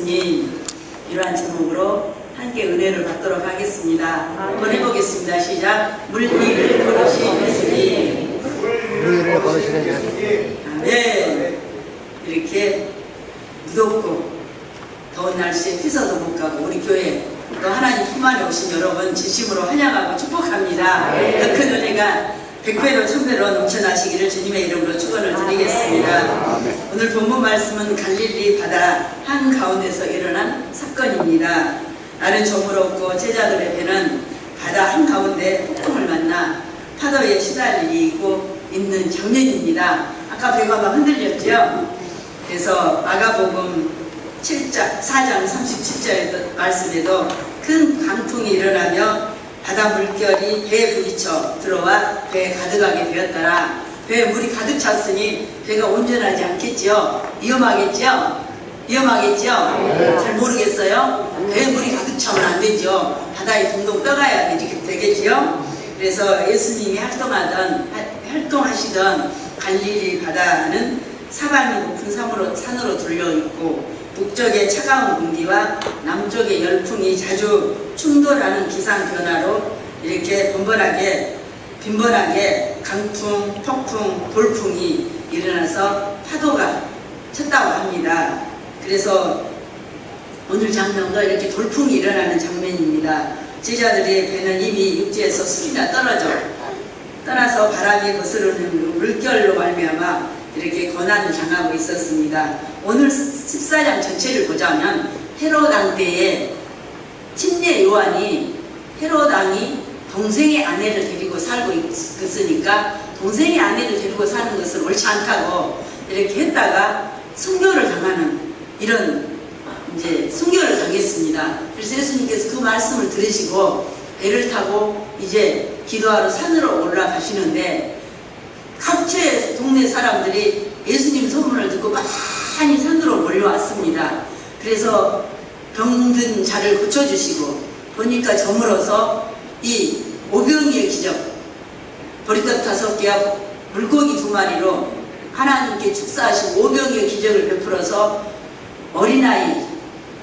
니 이러한 제목으로 함께 은혜를 받도록 하겠습니다. 한번 해보겠습니다. 시작. 물 위를 걸으신 예수님. 우리를 걸으시는 예수 아멘. 이렇게 무덥고 더운 날씨에 피서도 못 가고 우리 교회 또 하나님 품 안에 오신 여러분 진심으로 환영하고 축복합니다. 그큰 은혜가 백배로 천배로 넘쳐나시기를 주님의 이름으로 축원을 드리겠습니다. 오늘 본문 말씀은 갈릴리 바다 한 가운데서 일어난 사건입니다. 나는 조물없고 제자들의 배는 바다 한 가운데 폭풍을 만나 파도에 시달리고 있는 장면입니다. 아까 배가 막 흔들렸죠? 그래서 마가복음 7장, 4장 37절 말씀에도 큰 강풍이 일어나며 바다 물결이 배에 부딪혀 들어와 배에 가득하게 되었더라. 배에 물이 가득 찼으니 배가 온전하지 않겠지요? 위험하겠지요? 위험하겠지요? 잘 모르겠어요? 배에 물이 가득 차면 안 되죠. 바다에 둥둥 떠가야 되지, 되겠지요? 그래서 예수님이 활동하던, 하- 활동하시던 갈릴리 바다는 사방이 높은 산으로, 산으로 둘려 있고 북쪽의 차가운 공기와 남쪽의 열풍이 자주 충돌하는 기상 변화로 이렇게 번번하게 빈번하게 강풍, 폭풍, 돌풍이 일어나서 파도가 쳤다고 합니다. 그래서 오늘 장면도 이렇게 돌풍이 일어나는 장면입니다. 제자들의 배는 이미 육지에서 술이나 떨어져 떠나서 바람이 거스르는 물결로 말미암아 이렇게 고난을 당하고 있었습니다. 오늘 14장 전체를 보자면 헤로당 때에 침례 요한이 헤로당이 동생의 아내를 데리고 살고 있으니까 동생의 아내를 데리고 사는 것은 옳지 않다고 이렇게 했다가 순교를 당하는 이런 이제 순교를 당했습니다. 그래서 예수님께서 그 말씀을 들으시고 배를 타고 이제 기도하러 산으로 올라가시는데 각처의 동네 사람들이 예수님 소문을 듣고 많이 산으로 몰려왔습니다. 그래서 병든 자를 고쳐주시고 보니까 저물어서 이 오병이의 기적 보리떡 다섯 개와 물고기 두 마리로 하나님께 축사하신 오병이의 기적을 베풀어서 어린아이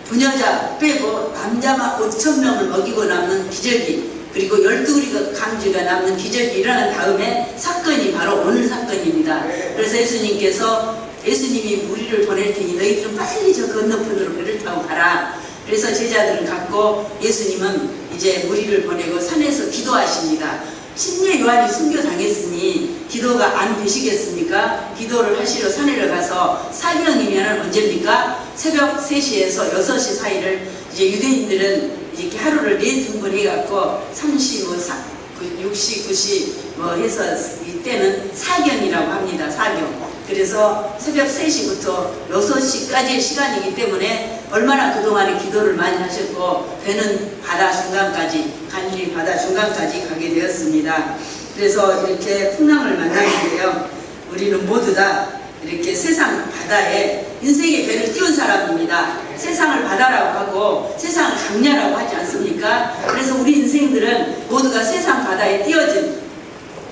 부녀자 빼고 남자만 5천 명을 먹이고 남는 기적이 그리고 열두 강쥐가 남는 기적이 일어난 다음에 사건이 바로 오늘 사건입니다. 그래서 예수님께서 예수님이 무리를 보낼 테니 너희들은 빨리 저 건너편으로 배를 타고 가라. 그래서 제자들을 갖고 예수님은 이제 무리를 보내고 산에서 기도하십니다. 침례 요한이 순교 당했으니 기도가 안 되시겠습니까? 기도를 하시러 산에를 가서 사경이면 언제입니까? 새벽 3시에서 6시 사이를 이제 유대인들은 이렇게 하루를 네 등분 해갖고 3시, 뭐, 사, 6시, 9시 뭐 해서 이때는 사경이라고 합니다. 사경. 그래서 새벽 3시부터 6시까지의 시간이기 때문에 얼마나 그동안에 기도를 많이 하셨고 배는 바다 중간까지 간리 바다 중간까지 가게 되었습니다. 그래서 이렇게 풍랑을 만나는데요. 우리는 모두 다 이렇게 세상 바다에 인생의 배를 띄운 사람입니다. 세상을 바다라고 하고 세상을 강야라고 하지 않습니까? 그래서 우리 인생들은 모두가 세상 바다에 띄어진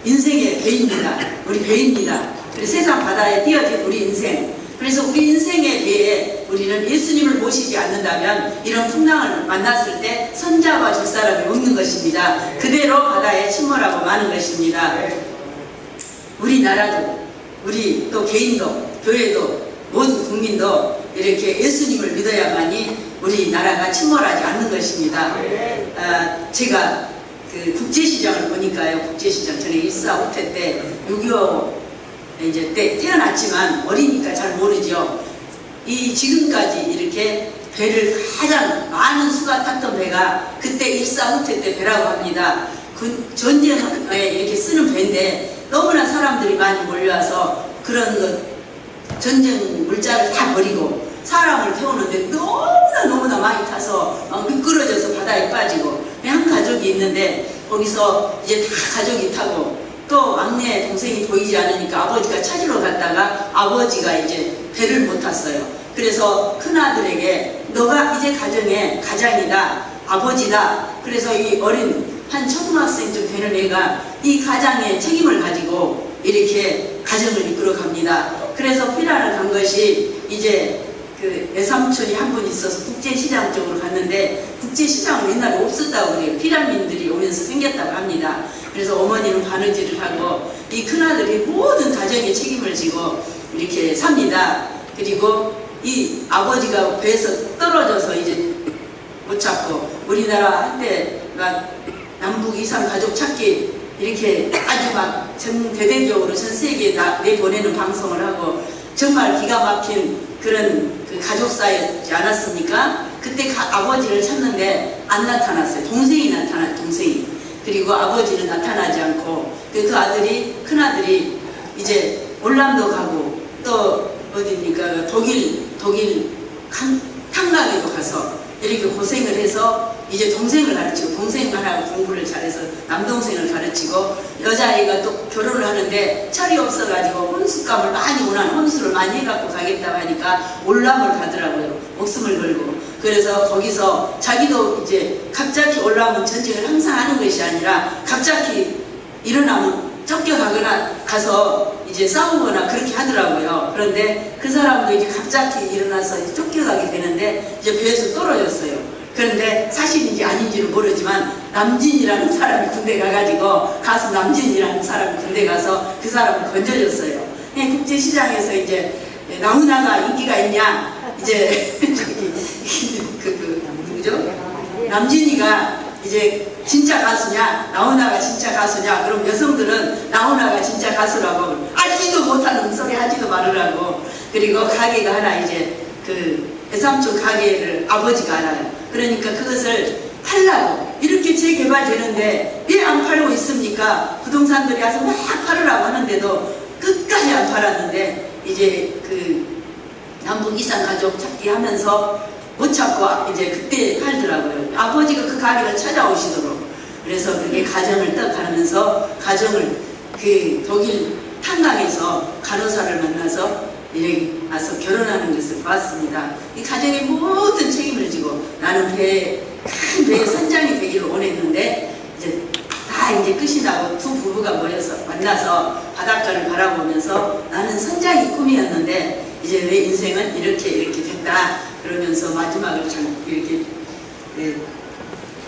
인생의 배입니다. 우리 배입니다. 그래서 세상 바다에 띄어진 우리 인생. 그래서 우리 인생의 배에 우리는 예수님을 모시지 않는다면 이런 풍랑을 만났을 때 손잡아 줄 사람이 없는 것입니다. 그대로 바다에 침몰하고 마는 것입니다. 우리나라도 우리 또 개인도 교회도 모든 국민도 이렇게 예수님을 믿어야만이 우리나라가 침몰하지 않는 것입니다. 아, 제가 그 국제시장을 보니까요. 국제시장 전에 1사 5태 때6.25 이제 때 태어났지만 어리니까 잘 모르죠. 이 지금까지 이렇게 배를 가장 많은 수가 탔던 배가 그때 1사 5태 때 배라고 합니다. 그 전쟁에 이렇게 쓰는 배인데 너무나 사람들이 많이 몰려와서 그런 것 전쟁 물자를 다 버리고 사람을 태우는데 너무나 너무나 많이 타서 막 미끄러져서 바다에 빠지고 한 가족이 있는데 거기서 이제 다 가족이 타고 또 막내 동생이 보이지 않으니까 아버지가 찾으러 갔다가 아버지가 이제 배를 못 탔어요. 그래서 큰아들에게 너가 이제 가정의 가장이다 아버지다 그래서 이 어린 한 초등학생쯤 되는 애가 이 가장의 책임을 가지고 이렇게 가정을 이끌어 갑니다. 그래서 피라를 간 것이 이제 그 외삼촌이 한 분 있어서 국제시장 쪽으로 갔는데 국제시장은 옛날에 없었다고 그래요. 피라민들이 오면서 생겼다고 합니다. 그래서 어머니는 바느질을 하고 이 큰아들이 모든 가정의 책임을 지고 이렇게 삽니다. 그리고 이 아버지가 배에서 떨어져서 이제 못 찾고 우리나라 한때 막 남북 이산 가족 찾기 이렇게 아주 막 전 대대적으로 전 세계에 나- 내보내는 방송을 하고 정말 기가 막힌 그런 그 가족사였지 않았습니까? 그때 가- 아버지를 찾는데 안 나타났어요. 동생이 나타났어요. 동생이. 그리고 아버지는 나타나지 않고 그, 그 아들이 큰 아들이 이제 올람도 가고 또 어디입니까 독일 독일 칸- 탕강에도 가서 이렇게 고생을 해서 이제 동생을 가르치고 동생 하나 공부를 잘해서 남동생을 가르치고 여자아이가 또 결혼을 하는데 철이 없어가지고 혼수감을 많이 원하는 혼수를 많이 해갖고 가겠다고 하니까 올람을 가더라고요 목숨을 걸고 그래서 거기서 자기도 이제 갑자기 올라오면 전쟁을 항상 하는 것이 아니라 갑자기 일어나면 쫓겨가거나 가서 이제 싸우거나 그렇게 하더라고요. 그런데 그 사람도 이제 갑자기 일어나서 쫓겨가게 되는데 이제 배에서 떨어졌어요. 그런데 사실인지 아닌지는 모르지만 남진이라는 사람이 군대 가가지고 가수 남진이라는 사람이 군대 가서 그 사람을 건져줬어요. 네, 국제시장에서 이제 나훈아가 인기가 있냐 이제 저기 그, 그 누구죠? 남진이가 이제 진짜 가수냐 나훈아가 진짜 가수냐 그럼 여성들은 나훈아가 진짜 가수라고 알지도 못하는 소리 하지도 말으라고 그리고 가게가 하나 이제 그 외삼촌 가게를 아버지가 알아요 그러니까 그것을 팔라고 이렇게 재개발되는데 왜 안 팔고 있습니까 부동산들이 와서 막 팔으라고 하는데도 끝까지 안 팔았는데 이제 그 남북 이산 가족 찾기 하면서 못 찾고 이제 그때 팔더라고요. 아버지가 그 가게를 찾아오시도록. 그래서 그게 가정을 떡하면서 가정을 그 독일 탄강에서 간호사를 만나서 이렇게 와서 결혼하는 것을 봤습니다. 이 가정의 모든 책임을 지고 나는 배에 큰 배의 선장이 되기를 원했는데 이제 다 이제 끝이 나고 두 부부가 모여서 만나서 바닷가를 바라보면서 나는 선장이 꿈이었는데 이제 내 인생은 이렇게 이렇게 됐다 그러면서 마지막을 참 이렇게 네,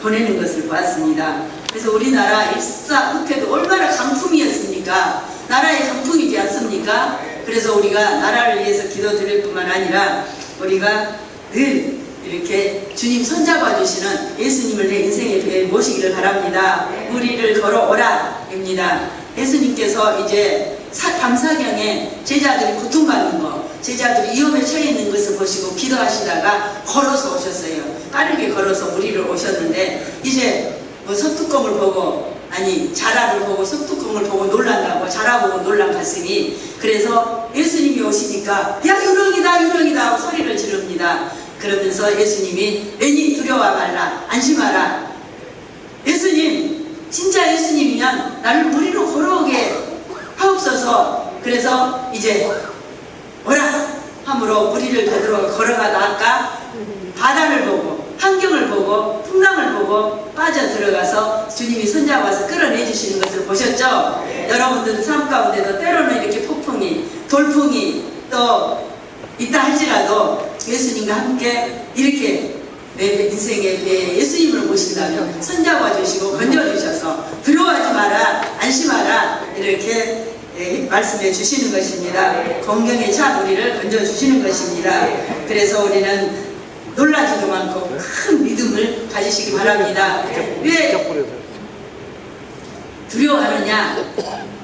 보내는 것을 보았습니다. 그래서 우리나라 일사 후퇴도 얼마나 강풍이었습니까? 나라의 강풍이지 않습니까? 그래서 우리가 나라를 위해서 기도드릴 뿐만 아니라 우리가 늘 이렇게 주님 손잡아 주시는 예수님을 내 인생의 배에 모시기를 바랍니다. 우리를 걸어오라 입니다. 예수님께서 이제 사, 밤사경에 제자들이 고통받는 거, 제자들이 위험에 처해 있는 것을 보시고 기도하시다가 걸어서 오셨어요. 빠르게 걸어서 우리를 오셨는데 이제 뭐 석뚜껑을 보고 아니 자라를 보고 석뚜껑을 보고 놀란다고 자라 보고 놀란 가슴이. 그래서 예수님이 오시니까 야 유령이다 유령이다 하고 소리를 지릅니다. 그러면서 예수님이 괜히 두려워 말라 안심하라. 예수님 진짜 예수님이면 나를 무리로 걸어오게 하옵소서. 그래서 이제 오라. 함으로 무리를 되도록 걸어가다 아까 바다를 보고 환경을 보고 풍랑을 보고 빠져 들어가서 주님이 손잡아서 끌어내 주시는 것을 보셨죠? 여러분들은 삶 가운데도 때로는 이렇게 폭풍이 돌풍이 또 있다 할지라도 예수님과 함께 이렇게 내 인생의 배에 예수님을 모신다면 손잡아 주시고 건져 주셔서 두려워하지 마라 안심하라 이렇게 예, 말씀해 주시는 것입니다. 공경에 찬 우리를 건져 주시는 것입니다. 그래서 우리는 놀라지도 많고 큰 믿음을 가지시기 바랍니다. 왜 두려워하느냐,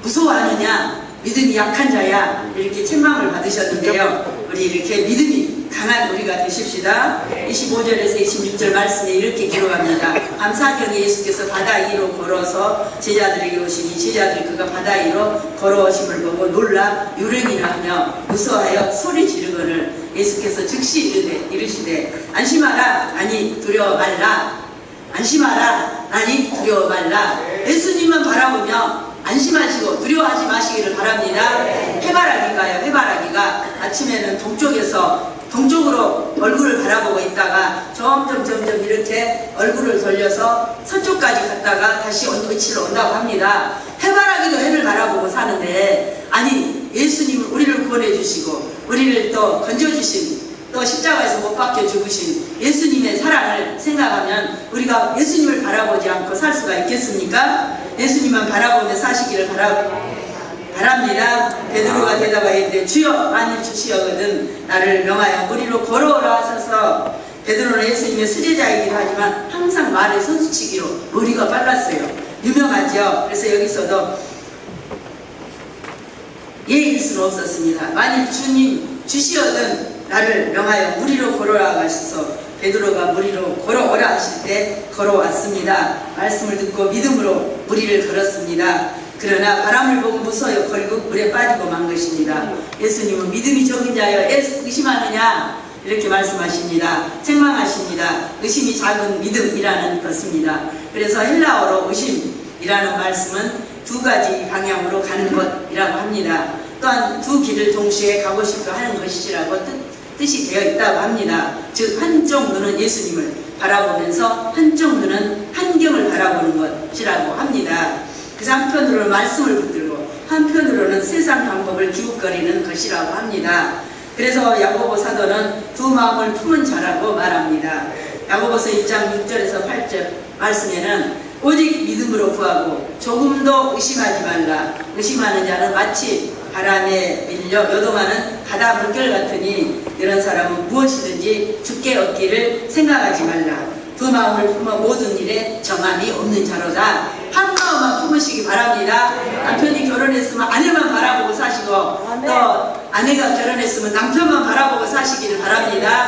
무서워하느냐, 믿음이 약한 자야 이렇게 책망을 받으셨는데요. 우리 이렇게 믿음이 강한 우리가 되십시다. 25절에서 26절 말씀에 이렇게 기록합니다. 감사경에 예수께서 바다 위로 걸어서 제자들에게 오시니 제자들이 그가 바다 위로 걸어오심을 보고 놀라 유령이라 하며 무서워하여 소리 지르거늘 예수께서 즉시 이르되, 이르시되 안심하라 아니 두려워 말라. 안심하라 아니 두려워 말라. 예수님만 바라보며 안심하시고 두려워하지 마시기를 바랍니다. 해바라기가요 해바라기가 아침에는 동쪽에서 동쪽으로 얼굴을 바라보고 있다가 점점 점점 이렇게 얼굴을 돌려서 서쪽까지 갔다가 다시 온 위치로 온다고 합니다. 해바라기도 해를 바라보고 사는데 아니 예수님은 우리를 구원해 주시고 우리를 또 건져 주신 또또 십자가에서 못 박혀 죽으신 예수님의 사랑을 생각하면 우리가 예수님을 바라보지 않고 살 수가 있겠습니까? 예수님만 바라보며 사시기를 바라, 바랍니다. 베드로가 대답하였는데 주여 만일 주시어거든 나를 명하여 무리로 걸어오라 하셔서 베드로는 예수님의 수제자이기도 하지만 항상 말을 선수치기로 머리가 빨랐어요. 유명하죠. 그래서 여기서도 수는 없었습니다. 만일 주님 주시어든 나를 명하여 무리로 걸어라 하셔서 베드로가 무리로 걸어오라 하실 때 걸어왔습니다. 말씀을 듣고 믿음으로 무리를 걸었습니다. 그러나 바람을 보고 무서워 걸고 물에 빠지고 만 것입니다. 예수님은 믿음이 적은 자여 애- 의심하느냐 이렇게 말씀하십니다. 책망하십니다. 의심이 작은 믿음이라는 것입니다. 그래서 헬라어로 의심이라는 말씀은 두 가지 방향으로 가는 것이라고 합니다. 또한 두 길을 동시에 가고 싶어 하는 것이라고 뜻, 뜻이 되어 있다고 합니다. 즉 한쪽 눈은 예수님을 바라보면서 한쪽 눈은 환경을 바라보는 것이라고 합니다. 그래서 한편으로는 말씀을 붙들고 한편으로는 세상 방법을 기웃거리는 것이라고 합니다. 그래서 야고보 사도는 두 마음을 품은 자라고 말합니다. 야고보서 1장 6절에서 8절 말씀에는 오직 믿음으로 구하고 조금도 의심하지 말라. 의심하는 자는 마치 바람에 밀려 요동하는 바다 물결 같으니 이런 사람은 무엇이든지 죽게 얻기를 생각하지 말라. 두 마음을 품어 모든 일에 정함이 없는 자로다. 한 마음만 품으시기 바랍니다. 남편이 결혼했으면 아내만 바라보고 사시고 또 아내가 결혼했으면 남편만 바라보고 사시기를 바랍니다.